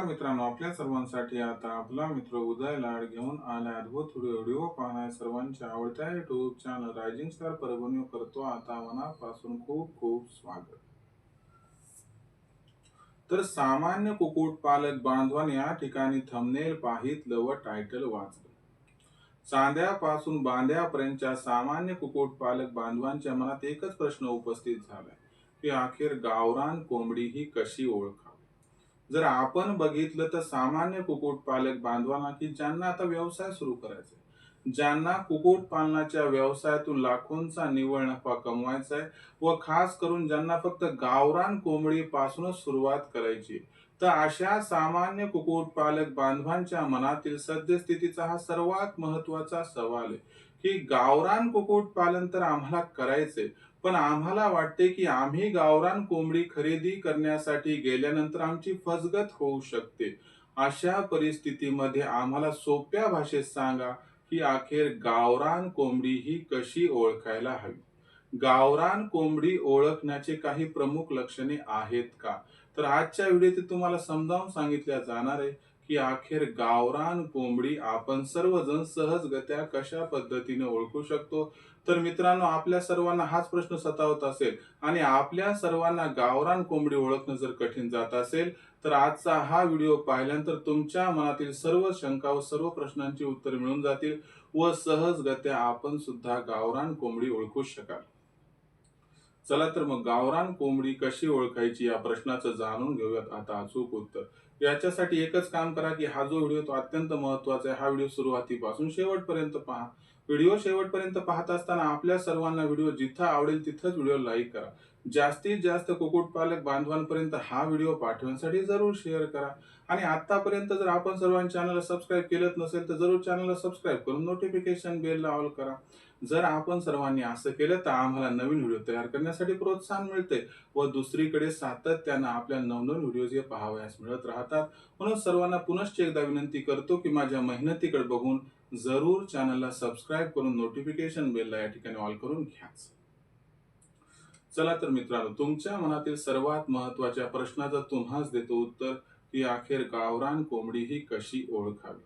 नमस्कार मित्रांनो आपल्या सर्वांसाठी आता आपला मित्र उदय लाड घेऊन आला अद्भुत व्हिडिओ पाहणाऱ्या सर्वांच्या आवडत्या YouTube channel rising star Parbhani करतो आता मनापासून खूप खूप स्वागत. तर सामान्य कुक्कुट पालक बांधवान या ठिकाणी थंबनेल पाहितलं व टायटल वाचलं. चांद्यापासून बांध्यापर्यंतच्या सामान्य कुक्कुट पालक बांधवांच्या मनात एकच प्रश्न उपस्थित झालाय की अखेर गावरान कोंबडी ही कशी ओळखा जर आपण बघितलं तर सामान्य कुक्कुटपालक बांधवांना की ज्यांना आता व्यवसाय सुरू करायचा आहे ज्यांना कुक्कुट पालनाच्या व्यवसायातून लाखोंचा निव्वळ नफा कमवायचा आहे व खास करून ज्यांना फक्त गावरान कोंबडी पासूनच सुरुवात करायची तर अशा सामान्य कुक्कुटपालक बांधवांच्या मनातील सद्यस्थितीचा हा सर्वात महत्त्वाचा सवाल आहे की गावरान कुक्कुट पालन तर आम्हाला करायचंय पण आम्हाला वाटते की आम्ही गावरान कोंबडी खरेदी करण्यासाठी गेल्यानंतर आमची फसगत होऊ शकते. अशा परिस्थितीमध्ये आम्हाला सोप्या भाषेत सांगा की अखेर गावरान कोंबडी ही कशी ओळखायला हवी? गावरान कोंबडी ओळखण्याचे काही प्रमुख लक्षणे आहेत का? तर आजच्या व्हिडिओत तुम्हाला समजावून सांगितल्या जाणार आहे. की अखेर गावरान कोंबडी आपण सर्वजण सहजगत्या कशा पद्धतीने ओळखू शकतो? तर मित्रांनो आपल्या सर्वांना हाच प्रश्न सतावत असेल आणि आपल्या सर्वांना गावरान कोंबडी ओळखणं जर कठीण जात असेल तर आजचा हा व्हिडिओ पाहिल्यानंतर तुमच्या मनातील सर्व शंका व सर्व प्रश्नांची उत्तर मिळून जातील व सहजगत्या आपण सुद्धा गावरान कोंबडी ओळखू शकाल. चला तर मग गावरान कोंबडी कशी ओळखायची या प्रश्नाचं जाणून घेऊयात. आता अचूक उत्तर. याच्यासाठी एकच काम करा की हा जो व्हिडिओ तो अत्यंत महत्त्वाचा आहे हा व्हिडिओ सुरुवातीपासून शेवटपर्यंत पहा. व्हिडिओ शेवटपर्यंत पाहत असताना आपल्या सर्वांना व्हिडिओ जिथं आवडेल तिथंच व्हिडिओ लाईक करा. जास्तीत जास्त कुक्कुटपालक बांधवांपर्यंत हा व्हिडिओ पाठवण्यासाठी जरूर शेअर करा. आणि आतापर्यंत जर आपण सर्वांच्या चॅनलला सबस्क्राईब केलंच नसेल तर जरूर चॅनलला सबस्क्राईब करून नोटिफिकेशन बेलला ऑल करा. जर आपण सर्वांनी असं केलं तर आम्हाला नवीन व्हिडिओ तयार करण्यासाठी प्रोत्साहन मिळते व दुसरीकडे सातत्यानं आपल्या नवनवीन व्हिडिओ जे पाहावयास मिळत राहतात. म्हणून सर्वांना पुनश्च एकदा विनंती करतो की माझ्या मेहनतीकडे बघून जरूर चॅनलला सबस्क्राईब करून नोटिफिकेशन बेलला या ठिकाणी ऑल करून घ्याच. चला तर मित्रांनो तुमच्या मनातील सर्वात महत्त्वाच्या प्रश्नाचं तुम्हाच देतो उत्तर की अखेर गावरान कोंबडी ही कशी ओळखावी?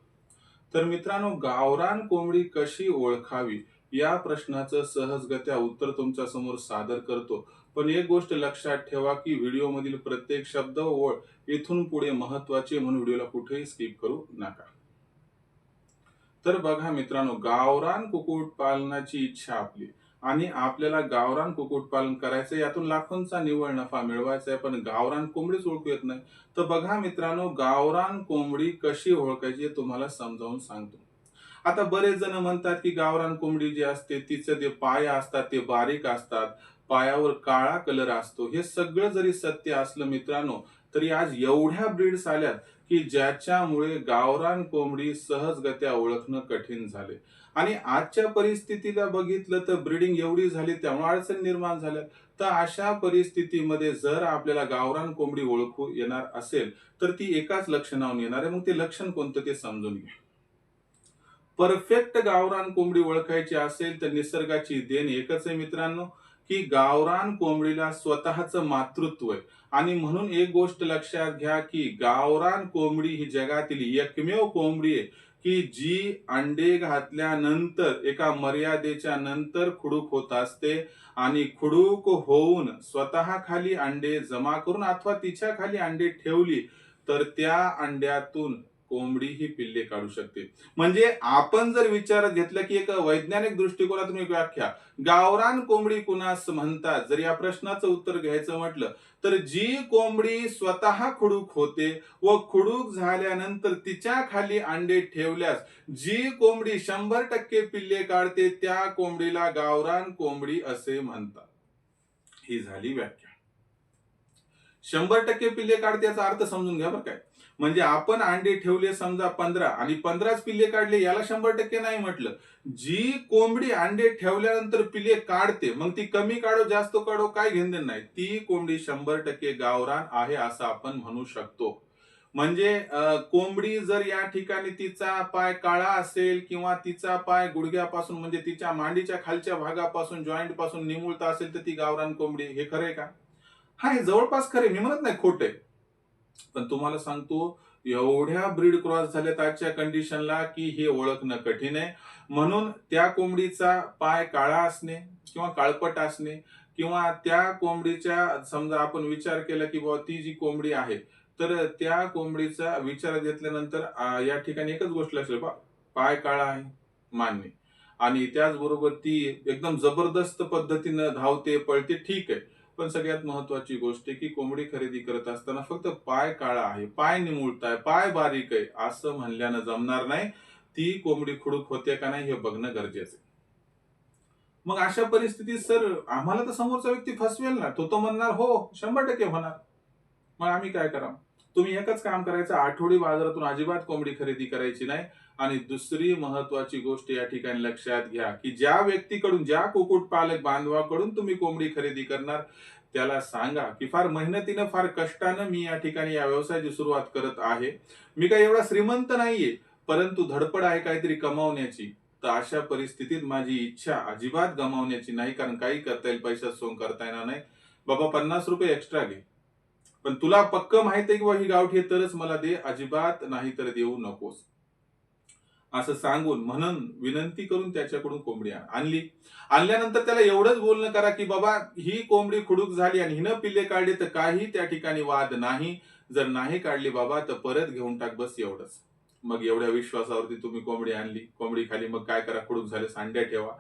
तर मित्रांनो गावरान कोंबडी कशी ओळखावी या प्रश्नाचं सहजगत्या उत्तर तुमच्यासमोर सादर करतो. पण एक गोष्ट लक्षात ठेवा की व्हिडिओ मधील प्रत्येक शब्द ओळ इथून पुढे महत्त्वाचे म्हणून व्हिडिओला कुठेही स्किप करू नका. तर बघा मित्रांनो गावरान कुक्कुट पालनाची इच्छा आपली. आणि आपल्याला गावरान कुक्कुटपालन करायचं यातून लाखोंचा निव्वळ नफा मिळवायचा आहे पण गावरान कोंबडीच ओळखू येत नाही. तर बघा मित्रांनो गावरान कोंबडी कशी ओळखायची तुम्हाला समजावून सांगतो. आता बरेच जण म्हणतात की गावरान कोंबडी जी असते तिचे जे पाय असतात ते बारीक असतात पायावर काळा कलर असतो. हे सगळं जरी सत्य असलं मित्रांनो तरी आज एवढ्या ब्रीड्स आल्यात की ज्याच्यामुळे गावरान कोंबडी सहजगत्या ओळखणं कठीण झाले. आणि आजच्या परिस्थितीला बघितलं तर ब्रीडिंग एवढी झाली त्यामुळे अडचण निर्माण झाल्या. तर अशा परिस्थितीमध्ये जर आपल्याला गावरान कोंबडी ओळखू येणार असेल तर ती एकाच लक्षणावरून येणार आहे. मग ते लक्षण कोणतं ते समजून घ्या. परफेक्ट गावरान कोंबडी ओळखायची असेल तर निसर्गाची देण एकच आहे मित्रांनो. की गावरान कोंबडीला स्वतःचं मातृत्व आहे. आणि म्हणून एक गोष्ट लक्षात घ्या की गावरान कोंबडी ही जगातील एकमेव कोंबडी आहे की जी अंडे घातल्यानंतर एका मर्यादेच्या नंतर खुडूक होत असते आणि खुडूक होऊन स्वतः खाली अंडे जमा करून अथवा तिच्या खाली अंडे ठेवली तर त्या अंड्यातून कोंबडी ही पिल्ले काढू शकते. म्हणजे आपण जर विचार घेतला की एक वैज्ञानिक दृष्टिकोनातून एक व्याख्या गावरान कोंबडी कुणास म्हणतात? जर या प्रश्नाचं उत्तर घ्यायचं म्हटलं तर जी कोंबडी स्वतः खुडूक होते व खुडूक झाल्यानंतर तिच्या खाली अंडे ठेवल्यास जी कोंबडी शंभर टक्के पिल्ले काढते त्या कोंबडीला गावरान कोंबडी असे म्हणतात. ही झाली व्याख्या. शंभर टक्के पिल्ले काढते याचा अर्थ समजून घ्या बरं काय. म्हणजे आपण अंडे ठेवले समजा पंधरा आणि पंधराच पिल्ले काढले याला शंभर टक्के नाही म्हटलं. जी कोंबडी अंडे ठेवल्यानंतर पिल्ले काढते मग ती कमी काढो जास्त काढो काय घेणं नाही. ती कोंबडी शंभर टक्के गावरान आहे असं आपण म्हणू शकतो. म्हणजे कोंबडी जर या ठिकाणी तिचा पाय काळा असेल किंवा तिचा पाय गुडघ्यापासून म्हणजे तिच्या मांडीच्या खालच्या भागापासून जॉईंटपासून निमुळता असेल तर ती गावरान कोंबडी हे खरंय का? हा हे जवळपास खरे मी म्हणत नाही खोटे पण तुम्हाला सांगतो एवढ्या ब्रीड क्रॉस झाल्यात आजच्या कंडिशनला की हे ओळखणं कठीण आहे. म्हणून त्या कोंबडीचा पाय काळा असणे किंवा काळपट असणे किंवा त्या कोंबडीच्या समजा आपण विचार केला की बाबा ती जी कोंबडी आहे तर त्या कोंबडीचा विचार घेतल्यानंतर या ठिकाणी एकच गोष्ट लक्षात बा पाय काळा आहे मान्य. आणि त्याचबरोबर ती एकदम जबरदस्त पद्धतीनं धावते पळते ठीक आहे. पण सगळ्यात महत्वाची गोष्ट आहे की कोंबडी खरेदी करत असताना फक्त पाय काळा आहे पाय निमुळताय पाय बारीक आहे असं म्हणल्यानं जमणार नाही. ती कोंबडी खुडूक होते का नाही हे बघणं गरजेचं आहे. मग अशा परिस्थितीत सर आम्हाला तर समोरचा व्यक्ती फसवेल ना. तो तो म्हणणार हो शंभर टक्के होणार. मग आम्ही काय करा तुम्ही एकच काम करायचं आठवडी बाजारातून अजिबात कोंबडी खरेदी करायची नाही. आणि दुसरी महत्वाची गोष्ट या ठिकाणी लक्षात घ्या की ज्या व्यक्तीकडून ज्या कुक्कुट पालक बांधवाकडून तुम्ही कोंबडी खरेदी करणार त्याला सांगा की फार मेहनतीनं फार कष्टानं मी या ठिकाणी या व्यवसायाची सुरुवात करत आहे. मी काही एवढा श्रीमंत नाहीये परंतु धडपड आहे काहीतरी कमावण्याची. तर अशा परिस्थितीत माझी इच्छा अजिबात गमावण्याची नाही कारण काही करता येईल पैशात सोंग करता येणार नाही. बाबा पन्नास रुपये एक्स्ट्रा घे. पण तुला पक्क माहीत आहे किंवा ही गावठी तरच मला दे. अजिबात नाही तर देऊ नकोस. असं सांगून म्हणून विनंती करून त्याच्याकडून कोंबडी आणली. आणल्यानंतर त्याला एवढंच बोलणं करा की बाबा ही कोंबडी खुडूक झाली आणि हिनं पिल्ले काढले तर काही त्या ठिकाणी वाद नाही. जर नाही काढली बाबा तर परत घेऊन टाक बस एवढंच. मग एवढ्या विश्वासावरती तुम्ही कोंबडी आणली. कोंबडी खाली मग काय करा? खुडूक झाले सांड्या ठेवा.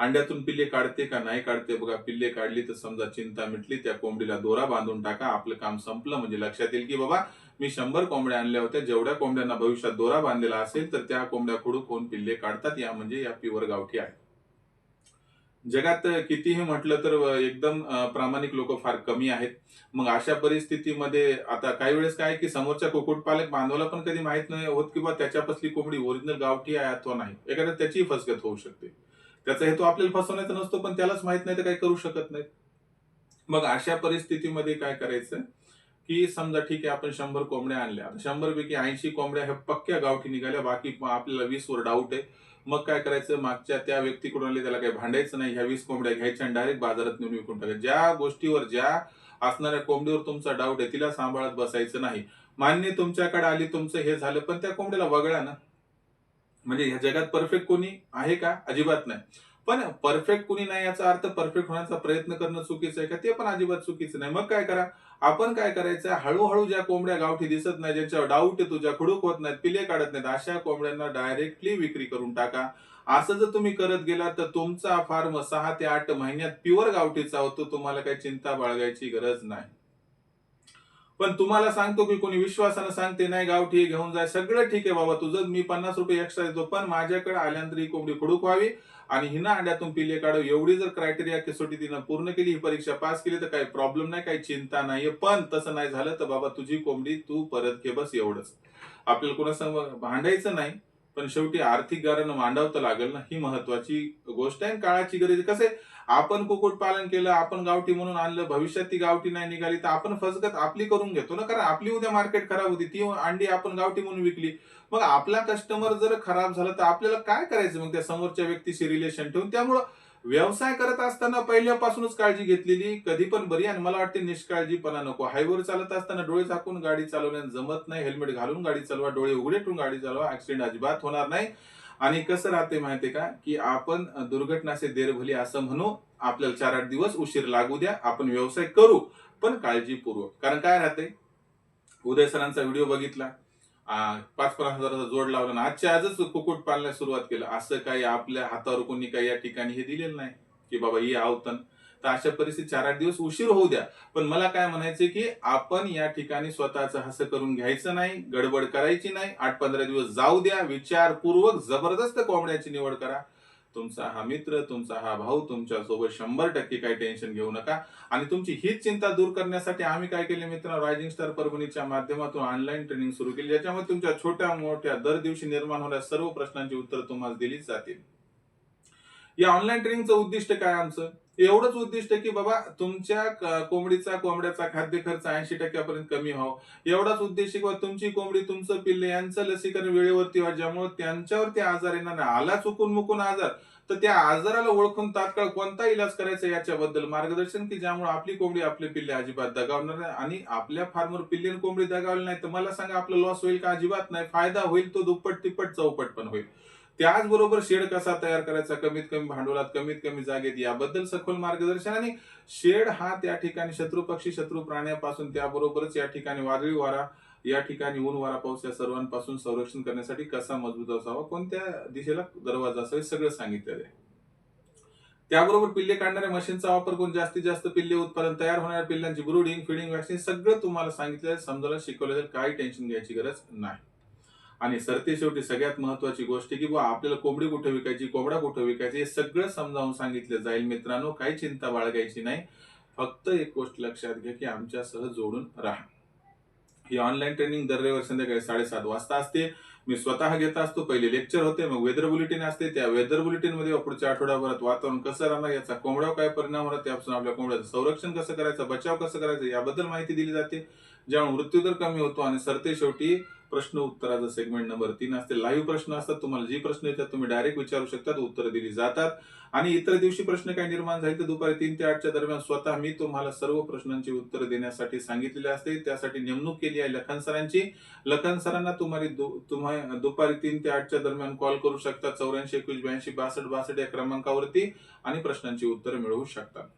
अंड्यातून पिल्ले काढते का नाही काढते? बघा पिल्ले काढली तर समजा चिंता मिटली त्या कोंबडीला दोरा बांधून टाका. आपलं काम संपलं म्हणजे लक्षात येईल की बाबा मी शंभर कोंबड्या आणल्या होत्या. जेवढ्या कोंबड्यांना भविष्यात दोरा बांधलेला असेल तर त्या कोंबड्या खुडूक कोण पिल्ले काढतात? या म्हणजे या पिवर गावठी आहे जगात कितीही म्हटलं तर एकदम प्रामाणिक लोक फार कमी आहेत. मग अशा परिस्थितीमध्ये आता काही वेळेस काय की समोरच्या कुक्कुटपालक बांधवाला पण कधी माहीत नाही होत किंवा त्याच्यापासली कोंबडी ओरिजिनल गावठी आहे अथवा नाही. एखाद्या त्याची फसगत होऊ शकते. त्याचा हेतू आपल्याला फसवण्याचा नसतो पण त्यालाच माहीत नाही तर काही करू शकत नाही. मग अशा परिस्थितीमध्ये काय करायचं? की समजा ठीक आहे आपण शंभर कोंबड्या आणल्या. शंभर पैकी ऐंशी कोंबड्या ह्या पक्क्या गावठी निघाल्या बाकी आपल्याला वीस वर डाऊट आहे. मग काय करायचं? मागच्या त्या व्यक्तीकडून आले त्याला काही भांडायचं नाही. ह्या वीस कोंबड्या घ्यायच्या आणि डायरेक्ट बाजारात नेऊन विकून टाकायचं ज्या गोष्टीवर ज्या असणाऱ्या कोंबडीवर तुमचा डाऊट आहे तिला सांभाळत बसायचं नाही. मान्य तुमच्याकडे आली तुमचं हे झालं पण त्या कोंबड्याला वगळा ना. म्हणजे ह्या जगात परफेक्ट कोणी आहे का? अजिबात नाही. पण परफेक्ट कुणी नाही याचा अर्थ परफेक्ट होण्याचा प्रयत्न करणं चुकीचं आहे का? ते पण अजिबात चुकीचं नाही. मग काय करा? आपण काय करायचं? हळूहळू ज्या कोंबड्या गावठी दिसत नाही ज्यांच्यावर डाऊट येतो तुझ्या खुडूक होत नाहीत पिले काढत नाहीत अशा कोंबड्यांना डायरेक्टली विक्री करून टाका. असं जर तुम्ही करत गेला तर तुमचा फार्म सहा ते आठ महिन्यात प्युअर गावठीचा होतो. तुम्हाला काही चिंता बाळगायची गरज नाही. पण तुम्हाला सांगतो की कोणी विश्वासानं सांगते नाही गावठी घेऊन जाय सगळं ठीक आहे बाबा तुझं मी पन्नास रुपये एक्स्ट्रा देतो. पण माझ्याकडे आल्यानंतर ही कोंबडी खडूक व्हावी आणि हिना अंड्यातून पिले काढव. एवढी जर क्रायटेरिया कसोटी तिनं पूर्ण केली ही परीक्षा पास केली तर काही प्रॉब्लेम नाही काही चिंता नाहीये. पण तसं नाही झालं तर बाबा तुझी कोंबडी तू परत घे बस एवढंच. आपल्याला कोणासमोर भांडायचं नाही पण शेवटी आर्थिक गारानं मांडावं लागेल ना. ही महत्वाची गोष्ट आहे काळाची गरज कसं आहे? आपण कुक्कुट पालन केलं आपण गावठी म्हणून आणलं भविष्यात ती गावठी नाही निघाली तर आपण फसगत आपली करून घेतो ना. कारण आपली उद्या मार्केट खराब होती ती अंडी आपण गावठी म्हणून विकली. मग आपला कस्टमर जर खराब झाला तर आपल्याला काय करायचं मग त्या समोरच्या व्यक्तीशी रिलेशन ठेवून? त्यामुळं व्यवसाय करत असताना पहिल्यापासूनच काळजी घेतलेली कधी पण बरी आणि मला वाटते निष्काळजीपणा नको. हायवेवर चालत असताना डोळे झाकून गाडी चालवण्यात जमत नाही. हेल्मेट घालून गाडी चालवा डोळे उघडे ठेवून गाडी चालवा. ऍक्सिडेंट अजिबात होणार नाही. आणि कसं राहते माहितीये का? की आपण दुर्घटना से देर भली असं म्हणू आपल्याला चार आठ दिवस उशीर लागू द्या आपण व्यवसाय करू पण काळजीपूर्वक. कारण काय राहते उदय सरांचा व्हिडिओ बघितला. पाच पन्नास हजाराचा जोड लावला ना आजच्या आजच कुक्कुट पालण्यास सुरुवात केलं. असं काही आपल्या हातावर कोणी काही या ठिकाणी हे दिलेलं नाही की बाबा ही आवतन. तर अशा परिस्थितीत चार आठ दिवस उशीर होऊ द्या. पण मला काय म्हणायचं की आपण या ठिकाणी स्वतःच हसं करून घ्यायचं नाही गडबड करायची नाही आठ पंधरा दिवस जाऊ द्या विचारपूर्वक जबरदस्त कोंबड्याची निवड करा. तुमचा हा मित्र तुमचा हा भाऊ तुमच्यासोबत शंभर टक्के काही टेन्शन घेऊ नका. आणि तुमची हीच चिंता दूर करण्यासाठी आम्ही काय केले मित्र रायझिंग स्टार परभणीच्या माध्यमातून ऑनलाईन ट्रेनिंग सुरू केली ज्याच्यामध्ये तुमच्या छोट्या मोठ्या दर दिवशी निर्माण होणाऱ्या सर्व प्रश्नांची उत्तर तुम्हाला दिली जातील. या ऑनलाईन ट्रेनिंगचं उद्दिष्ट काय आमचं? एवढंच उद्दिष्ट की बाबा तुमच्या कोंबडीचा कोंबड्याचा खाद्य खर्च ऐंशी टक्क्यापर्यंत कमी व्हावं. एवढाच उद्देश किंवा तुमची कोंबडी तुमचं पिल्ले यांचं लसीकरण वेळेवरती व्हावं ज्यामुळे त्यांच्यावरती आजार येणार नाही. आला चुकून मुकून आजार तर त्या आजाराला ओळखून तात्काळ कोणता इलाज करायचा याच्याबद्दल मार्गदर्शन की ज्यामुळे आपली कोंबडी आपले पिल्ले अजिबात दगावणार नाही आणि आपल्या फार्मर पिल्ले कोंबडी दगावली नाही तर मला सांगा आपला लॉस होईल का? अजिबात नाही. फायदा होईल तो दुप्पट तिप्पट चौपट पण होईल. त्याचबरोबर शेड कसा तयार करायचा कमीत कमी भांडवलात कमीत कमी जागेत याबद्दल सखोल मार्गदर्शन आणि शेड हा त्या ठिकाणी शत्रू पक्षी शत्रू प्राण्यापासून त्याबरोबरच या ठिकाणी वादळी वारा या ठिकाणी ऊन वारा पाऊस या सर्वांपासून संरक्षण करण्यासाठी कसा मजबूत असावा कोणत्या दिशेला दरवाजा असावा हे सगळं सांगितलेलं आहे. त्याबरोबर पिल्ले काढणाऱ्या मशीनचा वापर करून जास्तीत जास्त पिल्ले उत्पादन तयार होणाऱ्या पिल्लांची ब्रुडिंग फिडिंग वॅक्सिन सगळं तुम्हाला सांगितलं समजायला शिकवलं तर काही टेन्शन घ्यायची गरज नाही. आणि सरते शेवटी सगळ्यात महत्वाची गोष्ट की बुवा आपल्याला कोंबडी कुठे विकायची कोंबडा कुठे विकायची हे सगळं समजावून सांगितलं जाईल मित्रांनो. काही चिंता बाळगायची नाही. फक्त एक गोष्ट लक्षात घ्या की आमच्यासह जोडून राहा. ही ऑनलाईन ट्रेनिंग दर रविवार संध्याकाळी साडेसात वाजता असते. मी स्वतः घेत असतो. पहिले लेक्चर होते मग वेदर बुलेटिन असते. त्या वेदर बुलेटिनमध्ये पुढच्या आठवड्याभरात वातावरण कसं राहणार याचा कोंबड्यावर काय परिणाम होणार त्यापासून आपल्या कोंबड्याचं संरक्षण कसं करायचं बचाव कसं करायचं याबद्दल माहिती दिली जाते. ज्यामुळे मृत्यूदर कमी होतो आणि सरते शेवटी प्रश्न उत्तराचं सेगमेंट नंबर तीन असते. लाईव्ह प्रश्न असतात. तुम्हाला जी प्रश्न येतात तुम्ही डायरेक्ट विचारू शकतात. उत्तर दिली जातात. आणि इतर दिवशी प्रश्न काय निर्माण झाले तर दुपारी तीन ते आठच्या दरम्यान स्वतः मी तुम्हाला सर्व प्रश्नांची उत्तर देण्यासाठी सांगितलेले असते. त्यासाठी नेमणूक केली आहे लखन सरांची. लखन सरांना तुम्हाला तुम्हा दुपारी तीन ते आठच्या दरम्यान कॉल करू शकता. चौऱ्याऐंशी एकवीस ब्याऐंशी बासष्ट बासष्ट या क्रमांकावरती आणि प्रश्नांची उत्तर मिळवू शकता.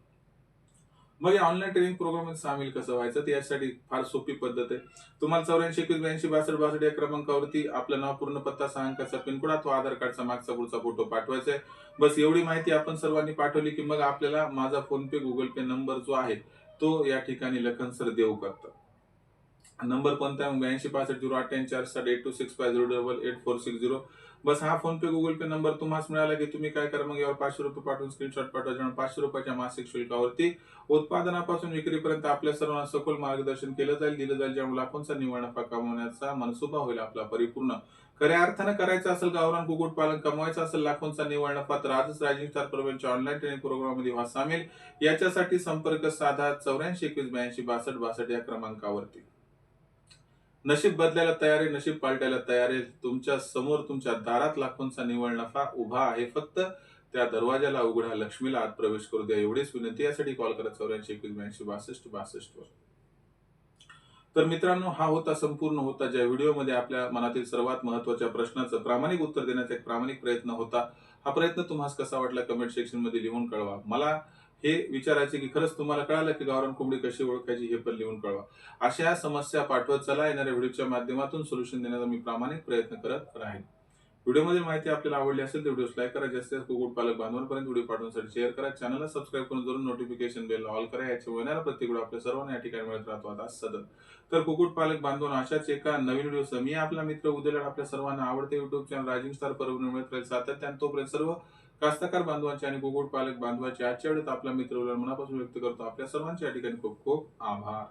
मग या ऑनलाईन ट्रेनिंग प्रोग्राममध्ये सामील कसं व्हायचं? ते यासाठी फार सोपी पद्धत आहे. तुम्हाला चौऱ्याऐंशी एकवीस ब्याऐंशी बासष्ट बासष्ट या क्रमांकावरती आपलं नाव पूर्ण पत्ता सहा अंकाचा पिनकोड अथवा आधार कार्डचा मागचा पुढचा फोटो पाठवायचा आहे. बस एवढी माहिती आपण सर्वांनी पाठवली की मग आपल्याला माझा PhonePe Google Pay number जो आहे तो या ठिकाणी लखन सर देऊ करतात. नंबर कोणता ब्याऐंशी पासष्ट झिरो अठ्ठ्याऐंशी चार साठ eight two six five zero double eight four six zero. बस हा PhonePe Google Pay number तुम्हाला मिळाला की तुम्ही काय करा मग यावर पाचशे रुपये पाठवून स्क्रीनशॉट पाठवा पाचशे रुपयाच्या मासिक शुल्कावरती उत्पादनापासून विक्रीपर्यंत आपल्या सर्वांना सखोल मार्गदर्शन केलं जाईल दिलं जाईल ज्यामुळे लाखोंचा निव्वळ नफा कमवण्याचा मनसुबा होईल आपला परिपूर्ण. खऱ्या अर्थानं करायचं असेल गावरान कुक्कुटपालन कमवायचं असेल लाखोंचा निव्वळ नफा तर आजच रायजिंग स्टार प्रवीणच्या ऑनलाईन ट्रेनिंग प्रोग्राममध्ये व्हा सामील. याच्यासाठी संपर्क साधा चौऱ्याऐंशी एकवीस ब्याऐंशी बासष्ट बासष्ट या क्रमांकावरती. नशीब बदलायला तयार आहे नशीब पालटायला तयार आहे. तुमच्यासमोर तुमच्या दारात लाखोंचा निवळ नफा उभा आहे फक्त. त्या दरवाजाला उघडा लक्ष्मीला आत प्रवेश करू द्या. एवढीच विनंती यासाठी कॉल करा चौऱ्याऐंशी एकवीस ब्याऐंशी बासष्ट बासष्ट वर. तर मित्रांनो हा होता संपूर्ण होता ज्या व्हिडिओमध्ये आपल्या मनातील सर्वात महत्त्वाच्या प्रश्नाचं प्रामाणिक उत्तर देण्याचा एक प्रामाणिक प्रयत्न होता. हा प्रयत्न तुम्हाला कसा वाटला? कमेंट सेक्शनमध्ये लिहून कळवा. मला हे विचारायचे की खरंच तुम्हाला कळालं की गावरान कोंबडी कशी ओळखायची हे पण लिहून कळवा. अशा समस्या पाठवत चला. येणाऱ्या व्हिडिओच्या माध्यमातून सोल्युशन देण्याचा मी प्रामाणिक प्रयत्न करत राहीन. व्हिडिओमध्ये माहिती आपल्याला आवडली असेल तर व्हिडिओ लाईक करा. जास्तीत कुकुट पालक बांधवांपर्यंत व्हिडिओ पाठवण्यासाठी शेअर करा. चॅनलला सबस्क्राईब करून जरूर नोटिफिकेशन बेल ऑल करा. याच्या येणारा प्रत्येक व्हिडिओ आपल्या सर्वांना या ठिकाणी मिळत राहतो आता सतत. तर कुक्कुटपालक बांधवांना अशाच एका नवीन व्हिडिओ मी आपला मित्र उद्याला आपल्या सर्वांना आवडते युट्यूब चॅनल रायझिंग स्टार परवणी मिळत राहील सातत्याने. तोपर्यंत सर्व कास्तकार बांधवांचे आणि कुक्कुटपालक बांधवांचे आजच्या वेळेत आपला मित्र मनापासून व्यक्त करतो. आपल्या सर्वांच्या ठिकाणी खूप खूप आभार.